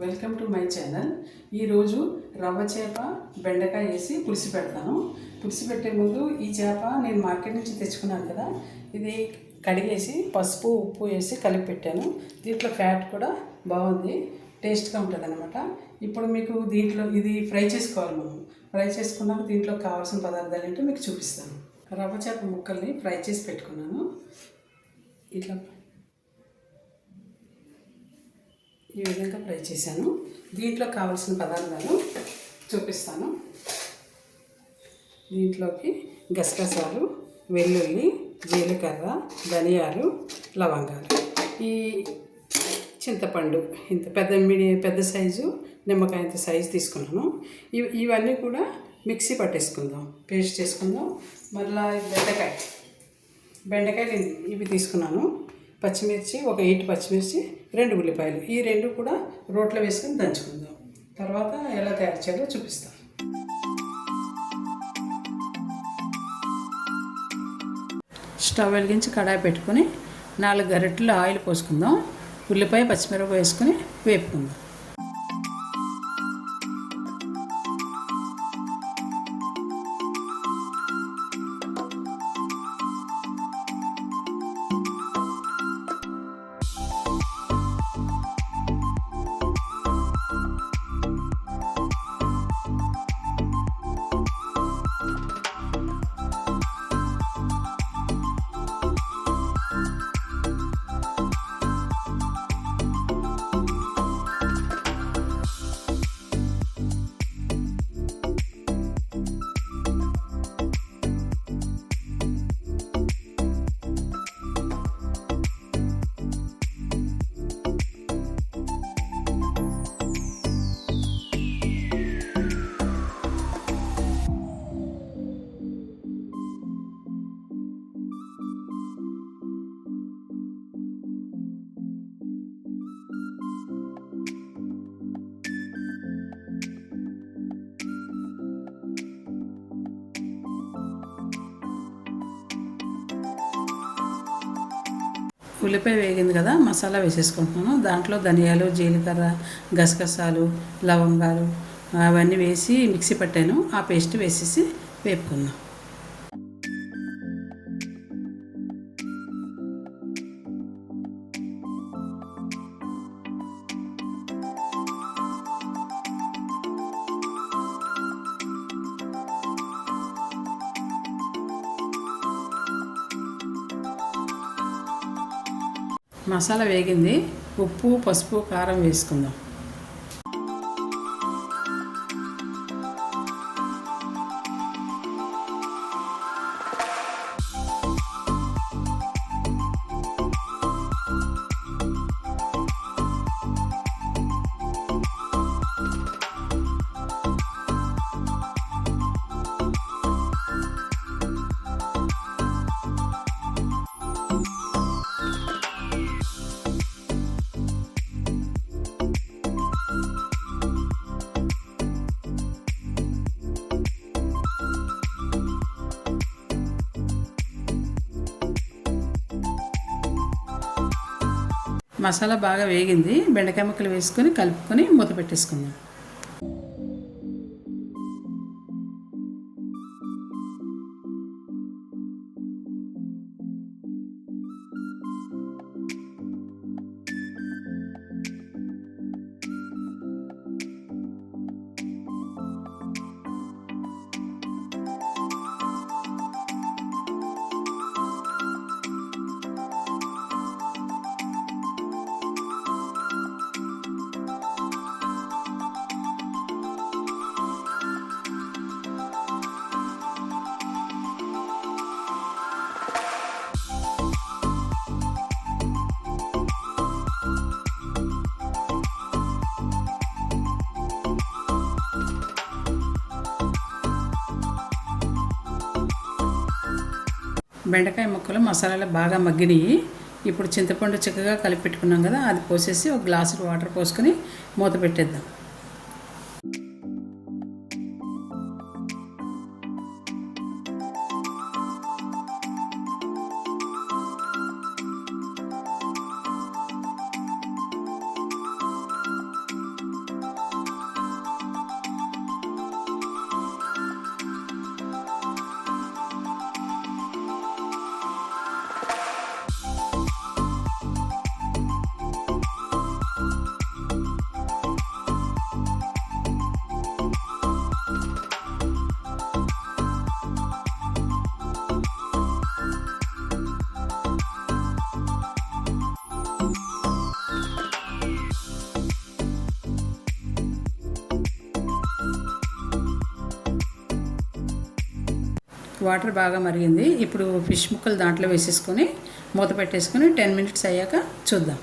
Welcome to my channel ఈరోజు రవ్వ చేప బెండకాయ వేసి పులిసి పెడతాను. పులిసి పెట్టే ముందు ఈ చేప నేను మార్కెట్ నుంచి తెచ్చుకున్నాను కదా ఇది కడిగేసి పసుపు ఉప్పు వేసి కలిపి పెట్టాను. దీంట్లో ఫ్యాట్ కూడా బాగుంది టేస్ట్గా ఉంటుంది అనమాట ఇప్పుడు మీకు దీంట్లో ఇది ఫ్రై చేసుకోవాలి మనం. ఫ్రై చేసుకున్నాక దీంట్లో కావాల్సిన పదార్థాలు ఏంటో మీకు చూపిస్తాను. రవ్వ చేప ముక్కల్ని ఫ్రై చేసి పెట్టుకున్నాను. ఇట్లా ఈ విధంగా ఫ్రై చేశాను. దీంట్లో కావాల్సిన పదార్థాలు చూపిస్తాను. దీంట్లోకి గసగసాలు వెల్లుల్లి జీలకర్ర ధనియాలు లవంగాలు. ఈ చింతపండు ఇంత పెద్ద మీడి పెద్ద సైజు నిమ్మకాయ ఇంత సైజు తీసుకున్నాను. ఇవి ఇవన్నీ కూడా మిక్సీ పట్టేసుకుందాం. పేస్ట్ చేసుకుందాం. మళ్ళీ బెండకాయ బెండకాయలు ఇవి తీసుకున్నాను. పచ్చిమిర్చి ఒక ఎయిట్ పచ్చిమిర్చి రెండు ఉల్లిపాయలు. ఈ రెండు కూడా రోట్లో వేసుకొని దంచుకుందాం. తర్వాత ఎలా తయారు చేయాలో చూపిస్తాం. స్టవ్ వెలిగించి కడాయి పెట్టుకొని నాలుగు గరిటెలు ఆయిల్ పోసుకుందాం. ఉల్లిపాయ పచ్చిమిరపకాయ వేసుకొని వేపుకుందాం. ఉల్లిపాయ వేగింది కదా మసాలా వేసేసుకుంటున్నాను. దాంట్లో ధనియాలు జీలకర్ర గసగసాలు లవంగాలు అవన్నీ వేసి మిక్సీ పట్టాను. ఆ పేస్ట్ వేసేసి వేపుకుందాం మసాలా వేగింది. ఉప్పు పసుపు కారం వేసుకుందాం. మసాలా బాగా వేగింది. బెండకాయ ముక్కలు వేసుకొని కలుపుకొని మూత పెట్టేసుకుందాం. బెండకాయ ముక్కలు మసాలాలు బాగా మగ్గినాయి. ఇప్పుడు చింతపండు చిక్కగా కలిపి పెట్టుకున్నాం కదా అది పోసేసి ఒక గ్లాసు వాటర్ పోసుకొని మూత పెట్టేద్దాం. వాటర్ బాగా మరిగింది. ఇప్పుడు ఫిష్ ముక్కలు దాంట్లో వేసేసుకొని మూత పెట్టేసుకొని టెన్ మినిట్స్ అయ్యాక చూద్దాం.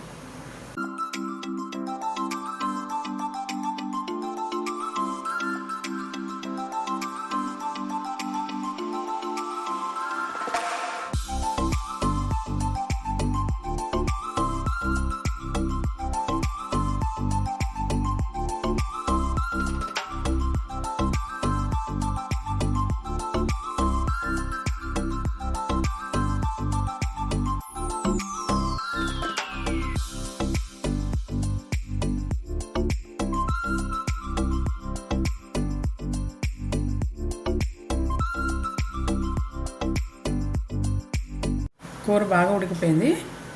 కూర బాగా ఉడికిపోయింది.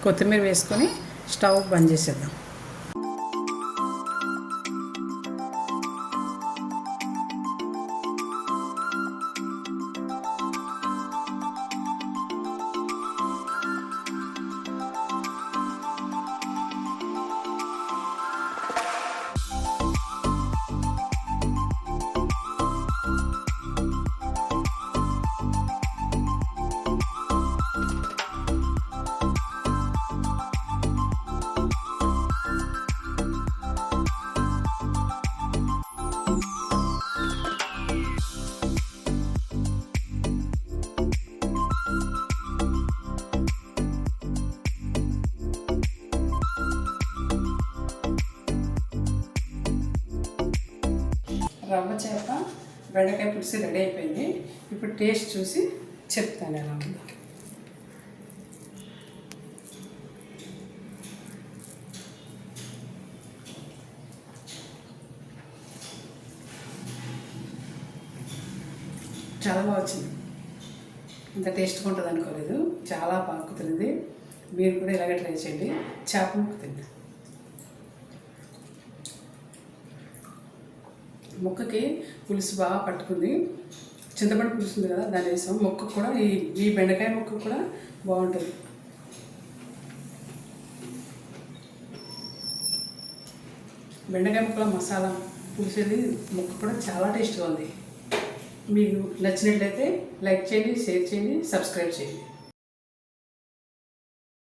కొత్తిమీర వేసుకొని స్టవ్ బంద్ చేసేద్దాం. రవ్వ చేప బెండకాయ పులుసు రెడీ అయిపోయింది. ఇప్పుడు టేస్ట్ చూసి చెప్తాను ఎలా ఉందో. చాలా బాగా వచ్చింది. ఇంత టేస్ట్గా ఉంటుంది అనుకోలేదు చాలా బాగా కుదిరింది. మీరు కూడా ఇలాగే ట్రై చేయండి. చేప ముక్కు తింటారు మొక్కకి పులుసు బాగా పట్టుకుంది. చింతపండు పులుసు ఉంది కదా దాని వేసాం. ముక్క కూడా ఈ ఈ బెండకాయ మొక్క కూడా బాగుంటుంది. బెండకాయ ముక్కల మసాలా పులిసేది ముక్క కూడా చాలా టేస్ట్గా ఉంది. మీకు నచ్చినట్లయితే లైక్ చేయండి షేర్ చేయండి సబ్స్క్రైబ్ చేయండి.